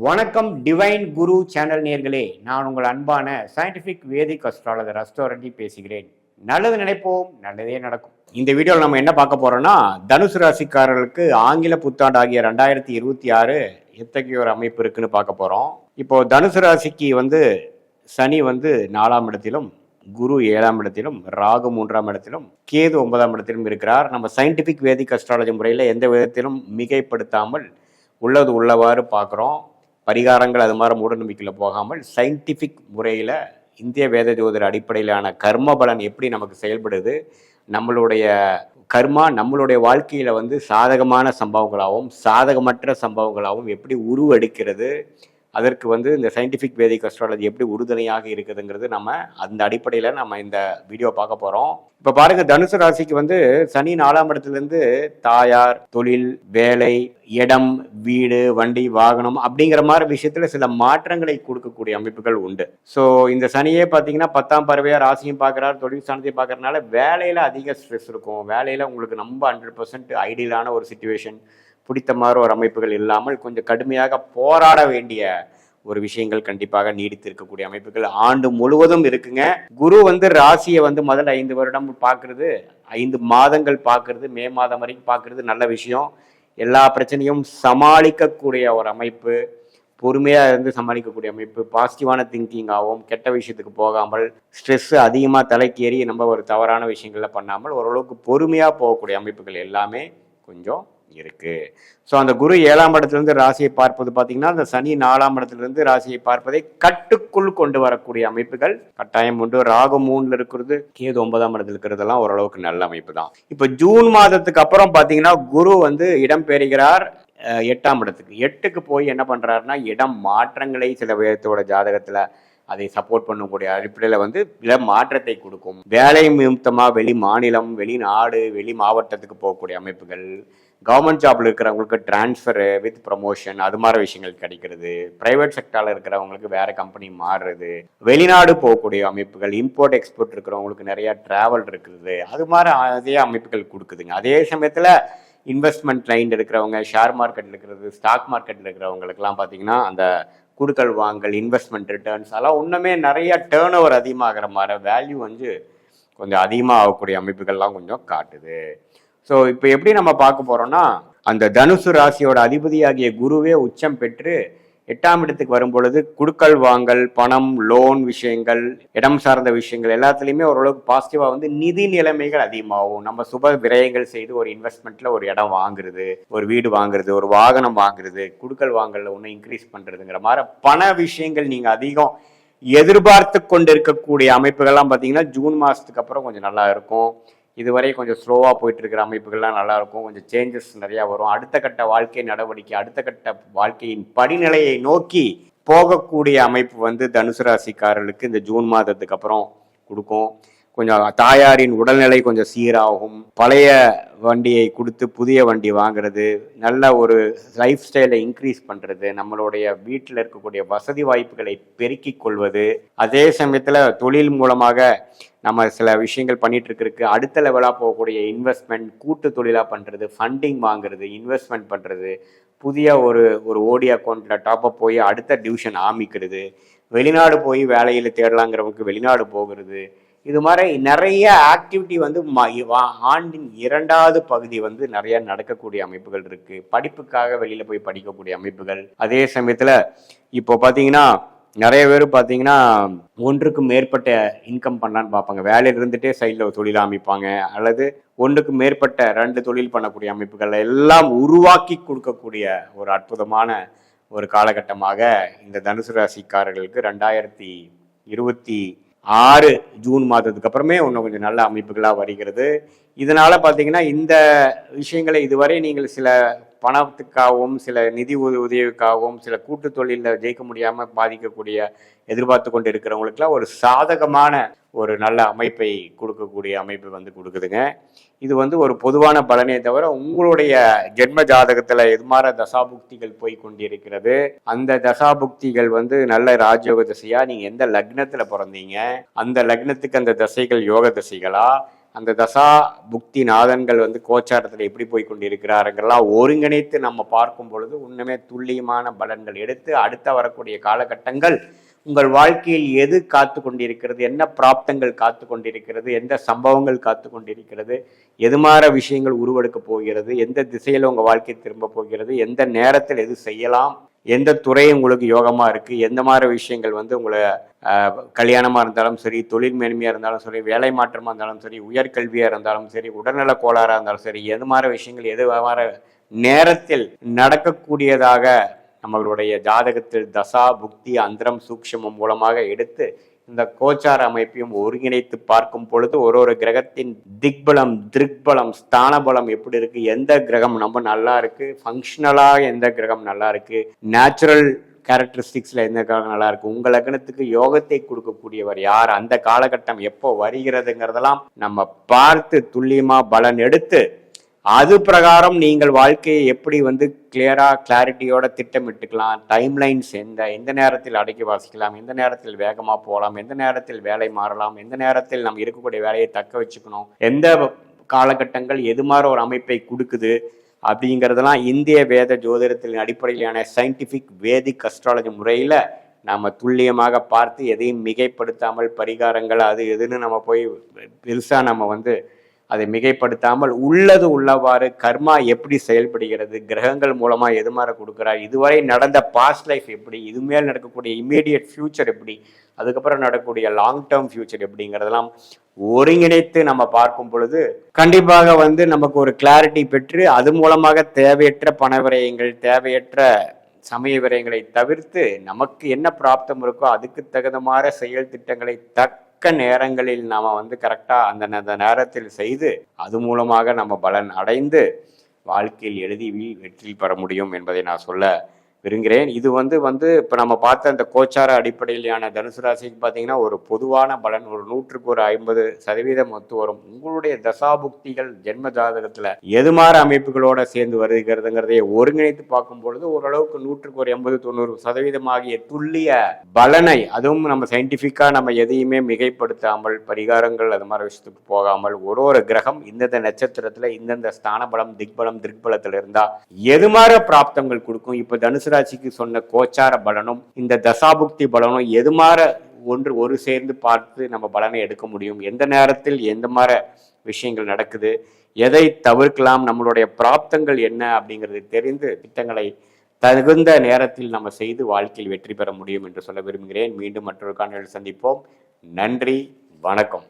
வணக்கம் டிவைன் குரு சேனல் நேர்களே. நான் உங்கள் அன்பான சயின்டிஃபிக் வேதிக் அஸ்ட்ராலஜர் அஸ்ட்ரோரண்டி பேசுகிறேன். நல்லது நினைப்போம் நல்லதே நடக்கும். இந்த வீடியோவில் நம்ம என்ன பார்க்க போறோம்னா தனுசு ராசிக்காரர்களுக்கு ஆங்கில புத்தாண்டு ஆகிய ரெண்டாயிரத்தி இருபத்தி ஆறு எத்தகைய ஒரு அமைப்பு இருக்குன்னு பார்க்க போறோம். இப்போ தனுசு ராசிக்கு வந்து சனி வந்து நாலாம் இடத்திலும் குரு ஏழாம் இடத்திலும் ராகு மூன்றாம் இடத்திலும் கேது ஒன்பதாம் இடத்திலும் இருக்கிறார். நம்ம சயின்டிஃபிக் வேதிக் அஸ்ட்ராலஜி முறையில் எந்த விதத்திலும் மிகைப்படுத்தாமல் உள்ளது உள்ளவாறு பார்க்குறோம். பரிகாரங்கள் அது மாதிரி மூடநம்பிக்கையில் போகாமல் சயின்டிஃபிக் முறையில் இந்திய வேத ஜோதிட அடிப்படையிலான கர்ம பலன் எப்படி நமக்கு செயல்படுது நம்மளுடைய கர்மா நம்மளுடைய வாழ்க்கையில் வந்து சாதகமான சம்பவங்களாகவும் சாதகமற்ற சம்பவங்களாகவும் எப்படி உருவெடுக்கிறது அதற்கு வந்து இந்த சயின்டிஃபிக் வேதிக் அஸ்ட்ராலஜி எப்படி உறுதுணையாக இருக்குதுங்கிறது நம்ம அந்த அடிப்படையில் நம்ம இந்த வீடியோ பார்க்க போகிறோம் இப்போ பாருங்க தனுசு ராசிக்கு வந்து சனி நாலாம் இடத்துலேருந்து தாயார் தொழில் வேலை இடம் வீடு வண்டி வாகனம் அப்படிங்கிற மாதிரி விஷயத்துல சில மாற்றங்களை கொடுக்கக்கூடிய அமைப்புகள் உண்டு. ஸோ இந்த சனியே பார்த்தீங்கன்னா பத்தாம் பறவையாக ராசியும் பார்க்குறாரு தொழில் ஸ்தானத்தையும் பார்க்குறதுனால வேலையில் அதிக ஸ்ட்ரெஸ் இருக்கும். வேலையில் உங்களுக்கு ரொம்ப ஹண்ட்ரட் பர்சன்ட் ஐடியலான ஒரு சுச்சுவேஷன் பிடித்த மாதிரி ஒரு அமைப்புகள் இல்லாமல் கொஞ்சம் கடுமையாக போராட வேண்டிய ஒரு விஷயங்கள் கண்டிப்பாக நீடித்து இருக்கக்கூடிய அமைப்புகள். ஆண்டு முழுவதும் இருக்குங்க. குரு வந்து ராசியை வந்து முதல் ஐந்து வருடம் பார்க்கறது ஐந்து மாதங்கள் பார்க்கறது மே மாதம் வரைக்கும் பார்க்கறது நல்ல விஷயம். எல்லா பிரச்சனையும் சமாளிக்கக்கூடிய ஒரு அமைப்பு பொறுமையாக இருந்து சமாளிக்கக்கூடிய அமைப்பு பாசிட்டிவான திங்கிங்காகவும் கெட்ட விஷயத்துக்கு போகாமல் ஸ்ட்ரெஸ் அதிகமாக தலைக்கேறி நம்ம ஒரு தவறான விஷயங்களில் பண்ணாமல் ஓரளவுக்கு பொறுமையாக போகக்கூடிய அமைப்புகள் எல்லாமே கொஞ்சம் இருக்கு. ஸோ அந்த குரு ஏழாம் இடத்துலேருந்து ராசியை பார்ப்பது பார்த்தீங்கன்னா அந்த சனி நாலாம் இடத்துலேருந்து ராசியை பார்ப்பதை கட்டுக்குள் கொண்டு வரக்கூடிய அமைப்புகள். கட்டாயம் உண்டு. ராகு மூணில் இருக்கிறது கேது ஒன்பதாம் இடத்துல இருக்கிறதெல்லாம் ஓரளவுக்கு நல்ல அமைப்பு தான் இப்போ ஜூன் மாதத்துக்கு அப்புறம் பார்த்தீங்கன்னா குரு வந்து இடம் பெறுகிறார் எட்டாம் இடத்துக்கு. எட்டுக்கு போய் என்ன பண்றாருன்னா இடம் மாற்றங்களை சில விதத்தோட ஜாதகத்துல அதை சப்போர்ட் பண்ணக்கூடிய அடிப்படையில் வந்து சில மாற்றத்தை கொடுக்கும். வேலை நிமித்தமாக வெளி மாநிலம் வெளிநாடு வெளி மாவட்டத்துக்கு போகக்கூடிய அமைப்புகள் கவர்மெண்ட் ஜாப்ல இருக்கிறவங்களுக்கு டிரான்ஸ்ஃபரு வித் ப்ரமோஷன் அது மாதிரி விஷயங்கள் கிடைக்கிறது. பிரைவேட் செக்டாரில் இருக்கிறவங்களுக்கு வேற கம்பெனி மாறுறது. வெளிநாடு போகக்கூடிய அமைப்புகள் இம்போர்ட் எக்ஸ்போர்ட் இருக்கிறவங்களுக்கு நிறைய டிராவல் இருக்குது. அது மாதிரி அதே அமைப்புகள் கொடுக்குதுங்க. அதே சமயத்தில் இன்வெஸ்ட்மெண்ட் லைன் இருக்கிறவங்க ஷேர் மார்க்கெட்டில் இருக்கிறது ஸ்டாக் மார்க்கெட்டில் இருக்கிறவங்களுக்குலாம் பார்த்தீங்கன்னா அந்த குடுக்கல் வாங்கல் இன்வெஸ்ட்மெண்ட் ரிட்டர்ன்ஸ் அதெல்லாம் இன்னுமே நிறைய டேர்ன் ஓவர் அதிகமாகிற மாதிரி வேல்யூ வந்து கொஞ்சம் அதிகமாக ஆகக்கூடிய அமைப்புகள்லாம் கொஞ்சம் காட்டுது. ஸோ இப்போ எப்படி நம்ம பார்க்க போகிறோம்னா அந்த தனுசு ராசியோட அதிபதியாகிய குருவே உச்சம் பெற்று எட்டாம் இடத்துக்கு வரும்பொழுது குடுக்கல் வாங்கல் பணம் லோன் விஷயங்கள் இடம் சார்ந்த விஷயங்கள் எல்லாத்துலேயுமே ஓரளவுக்கு பாசிட்டிவாக வந்து நிதி நிலைமைகள் அதிகமாகும். நம்ம சுப விரயங்கள் செய்து ஒரு இன்வெஸ்ட்மெண்ட்டில் ஒரு இடம் வாங்குறது ஒரு வீடு வாங்குறது ஒரு வாகனம் வாங்குறது குடுக்கல் வாங்கலில் ஒன்று இன்க்ரீஸ் பண்ணுறதுங்கிற மாதிரி பண விஷயங்கள் நீங்கள் அதிகம் எதிர்பார்த்து கொண்டு இருக்கக்கூடிய அமைப்புகள்லாம் பார்த்தீங்கன்னா ஜூன் மாதத்துக்கு அப்புறம் கொஞ்சம் நல்லா இருக்கும். இதுவரை கொஞ்சம் ஸ்லோவாக போயிட்டு இருக்கிற அமைப்புகள்லாம் நல்லாயிருக்கும். கொஞ்சம் சேஞ்சஸ் நிறையா வரும். அடுத்த கட்ட வாழ்க்கை நடவடிக்கை அடுத்த கட்ட வாழ்க்கையின் படிநிலையை நோக்கி போகக்கூடிய அமைப்பு வந்து தனுசு ராசிக்காரர்களுக்கு இந்த ஜூன் மாதத்துக்கு அப்புறம் கொடுக்கும். கொஞ்சம் தாயாரின் உடல்நிலை கொஞ்சம் சீராகும். பழைய வண்டியை கொடுத்து புதிய வண்டி வாங்குறது நல்ல ஒரு லைஃப் ஸ்டைலை இன்க்ரீஸ் பண்ணுறது நம்மளுடைய வீட்டில் இருக்கக்கூடிய வசதி வாய்ப்புகளை பெருக்கிக் கொள்வது அதே சமயத்தில் தொழில் மூலமாக நம்ம சில விஷயங்கள் பண்ணிட்டு இருக்கிறதுக்கு அடுத்த லெவலாக போகக்கூடிய இன்வெஸ்ட்மெண்ட் கூட்டு தொழிலாக பண்ணுறது ஃபண்டிங் வாங்குறது இன்வெஸ்ட்மெண்ட் பண்ணுறது புதிய ஒரு ஒரு ஓடி அக்கௌண்ட்டில் டாப்அப் போய் அடுத்த டிவிஷன் ஆமிக்கிறது வெளிநாடு போய் வேலையில் தேடலாங்கிறவங்களுக்கு வெளிநாடு போகிறது இது மாதிரி நிறைய ஆக்டிவிட்டி வந்து ஆண்டின் இரண்டாவது பகுதி வந்து நிறைய நடக்கக்கூடிய அமைப்புகள் இருக்கு. படிப்புக்காக வெளியில போய் படிக்கக்கூடிய அமைப்புகள். அதே சமயத்துல இப்போ பாத்தீங்கன்னா நிறைய பேர் பார்த்தீங்கன்னா ஒன்றுக்கு மேற்பட்ட இன்கம் பண்ணலான்னு பார்ப்பாங்க. வேலையில் இருந்துட்டே சைடில் தொழில் அமைப்பாங்க. அல்லது ஒன்றுக்கு மேற்பட்ட ரெண்டு தொழில் பண்ணக்கூடிய அமைப்புகள் எல்லாம் உருவாக்கி கொடுக்கக்கூடிய ஒரு அற்புதமான ஒரு காலகட்டமாக இந்த தனுசு ராசிக்காரர்களுக்கு ரெண்டாயிரத்தி இருபத்தி ஆறு ஜூன் மாதத்துக்கு அப்புறமே இன்னும் கொஞ்சம் நல்ல அமைப்புகளாக வருகிறது. இதனால் பார்த்தீங்கன்னா இந்த விஷயங்களை இதுவரை நீங்கள் சில பணத்துக்காகவும் சில நிதி உத- உதவிக்காகவும் சில கூட்டு தொழிலில் ஜெயிக்க முடியாமல் பாதிக்கக்கூடிய எதிர்பார்த்து கொண்டு இருக்கிறவங்களுக்குலாம் ஒரு சாதகமான ஒரு நல்ல அமைப்பை கொடுக்கக்கூடிய அமைப்பு வந்து கொடுக்குதுங்க. இது வந்து ஒரு பொதுவான பலனே தவிர உங்களுடைய ஜென்ம ஜாதகத்தில் எது மாதிரி தசாபுக்திகள் போய் கொண்டிருக்கிறது? அந்த தசாபுக்திகள் வந்து நல்ல ராஜயோக திசையா? நீங்கள் எந்த லக்னத்தில் பிறந்தீங்க? அந்த லக்னத்துக்கு அந்த தசைகள் யோக திசைகளா? அந்த தசா புக்தி நாதன்கள் வந்து கோச்சாரத்தில் எப்படி போய் கொண்டிருக்கிறாருங்கெல்லாம் ஒருங்கிணைத்து நம்ம பார்க்கும் பொழுது உண்மையே துல்லியமான பலன்கள் எடுத்து அடுத்த வரக்கூடிய காலகட்டங்கள் உங்கள் வாழ்க்கையில் எது காத்து கொண்டிருக்கிறது என்ன பிராப்தங்கள் காத்து கொண்டிருக்கிறது எந்த சம்பவங்கள் காத்து கொண்டிருக்கிறது எது மாற விஷயங்கள் உருவெடுக்க போகிறது எந்த திசையில் உங்கள் வாழ்க்கை திரும்ப போகிறது எந்த நேரத்தில் எது செய்யலாம் எந்த துறை உங்களுக்கு யோகமாக இருக்குது எந்த மாதிரி விஷயங்கள் வந்து உங்களை கல்யாணமாக கல்யாணமா இருந்தாலும் சரி தொழில் மேன்மையாக இருந்தாலும் சரி வேலை மாற்றமாக இருந்தாலும் சரி உயர்கல்வியாக இருந்தாலும் சரி உடல்நல கோளாறாக இருந்தாலும் சரி எது மாதிரி விஷயங்கள் எது மாதிரி நேரத்தில் நடக்கக்கூடியதாக நம்மளுடைய ஜாதகத்தில் தசா புக்தி அந்தரம் சூக்ஷமம் மூலமாக எடுத்து இந்த கோச்சார அமைப்பையும் ஒருங்கிணைத்து பார்க்கும் பொழுது ஒரு ஒரு கிரகத்தின் திக்பலம் திருக்பலம் ஸ்தானபலம் எப்படி இருக்கு? எந்த கிரகம் நம்ம நல்லா இருக்கு? ஃபங்க்ஷனலாக எந்த கிரகம் நல்லா இருக்கு? நேச்சுரல் கேரக்டரிஸ்டிக்ஸில் எந்த கிரகம் நல்லா இருக்கு? உங்கள் லக்னத்துக்கு யோகத்தை கொடுக்கக்கூடியவர் யார்? அந்த காலகட்டம் எப்போ வருகிறதுங்கிறதெல்லாம் நம்ம பார்த்து துல்லியமாக பலன் எடுத்து அது பிரகாரம் நீங்கள் வாழ்க்கையை எப்படி வந்து கிளியராக கிளாரிட்டியோட திட்டமிட்டுக்கலாம். டைம் லைன்ஸ் எந்த எந்த நேரத்தில் அடக்கி வாசிக்கலாம் எந்த நேரத்தில் வேகமாக போகலாம் எந்த நேரத்தில் வேலை மாறலாம் எந்த நேரத்தில் நம்ம இருக்கக்கூடிய வேலையை தக்க வச்சுக்கணும் எந்த காலகட்டங்கள் எது மாதிரி ஒரு அமைப்பை கொடுக்குது அப்படிங்கிறதெல்லாம் இந்திய வேத ஜோதிடத்தின் அடிப்படையிலான சயின்டிஃபிக் வேதிக் அஸ்ட்ராலஜி முறையில் நம்ம துல்லியமாக பார்த்து எதையும் மிகைப்படுத்தாமல் பரிகாரங்கள் அது எதுன்னு நம்ம போய் பெருசாக நம்ம வந்து அதை மிகைப்படுத்தாமல் உள்ளது உள்ளவாறு கர்மா எப்படி செயல்படுகிறது கிரகங்கள் மூலமாக எது மாதிரி கொடுக்குறார் இதுவரை நடந்த பாஸ்ட் லைஃப் எப்படி இது மேல் நடக்கக்கூடிய இம்மீடியட் ஃபியூச்சர் எப்படி அதுக்கப்புறம் நடக்கக்கூடிய லாங் டேர்ம் ஃபியூச்சர் எப்படிங்கிறதெல்லாம் ஒருங்கிணைத்து நம்ம பார்க்கும் பொழுது கண்டிப்பாக வந்து நமக்கு ஒரு கிளாரிட்டி பெற்று அது மூலமாக தேவையற்ற பண விரயங்கள் தேவையற்ற சமய விரயங்களை தவிர்த்து நமக்கு என்ன பிராப்தம் இருக்கோ அதுக்கு தகுந்த மாதிரி செயல் திட்டங்களை தக்க நேரங்களில் நாம் வந்து கரெக்டாக அந்த அந்த நேரத்தில் செய்து அது மூலமாக நம்ம பலன் அடைந்து வாழ்க்கையில் எழுதி வெற்றி பெற முடியும் என்பதை நான் சொல்ல விரும்புகிறேன். இது வந்து வந்து இப்போ நம்ம பார்த்த அந்த கோச்சார அடிப்படையிலான தனுசு ராசிக்கு பார்த்தீங்கன்னா ஒரு பொதுவான பலன் ஒரு நூற்றுக்கு ஒரு ஐம்பது சதவீதம் ஒத்து வரும். உங்களுடைய தசாபுக்திகள் ஜென்ம ஜாதகத்தில் எது மாதிரி அமைப்புகளோட சேர்ந்து வருகிறதுங்கிறதை ஒருங்கிணைத்து பார்க்கும் பொழுது ஓரளவுக்கு நூற்றுக்கு ஒரு எண்பது தொண்ணூறு சதவீதம் ஆகிய துல்லிய பலனை அதுவும் நம்ம சயின்டிஃபிக்காக நம்ம எதையுமே மிகைப்படுத்தாமல் பரிகாரங்கள் அது மாதிரி விஷயத்துக்கு போகாமல் ஒரு ஒரு கிரகம் இந்தந்த நட்சத்திரத்தில் இந்தந்த ஸ்தான பலம் திக்பலம் திருக்பலத்தில் இருந்தால் எது மாதிரி பிராப்தங்கள் கொடுக்கும்? இப்போ தனுசு ராசிக்கு சொன்ன கோச்சார பலனும் இந்த தசாபுக்தி பலனும் எது மாற ஒன்று ஒரு சேர்ந்து பார்த்து நம்ம பலனை எடுக்க முடியும்? எந்த நேரத்தில் எந்த மாதிரி விஷயங்கள் நடக்குது? எதை தவிர்க்கலாம்? நம்மளுடைய பிராப்தங்கள் என்ன? அப்படிங்கிறது தெரிந்து திட்டங்களை தகுந்த நேரத்தில் நம்ம செய்து வாழ்க்கையில் வெற்றி பெற முடியும் என்று சொல்ல விரும்புகிறேன். மீண்டும் மற்றொரு காணொலியில் சந்திப்போம். நன்றி. வணக்கம்.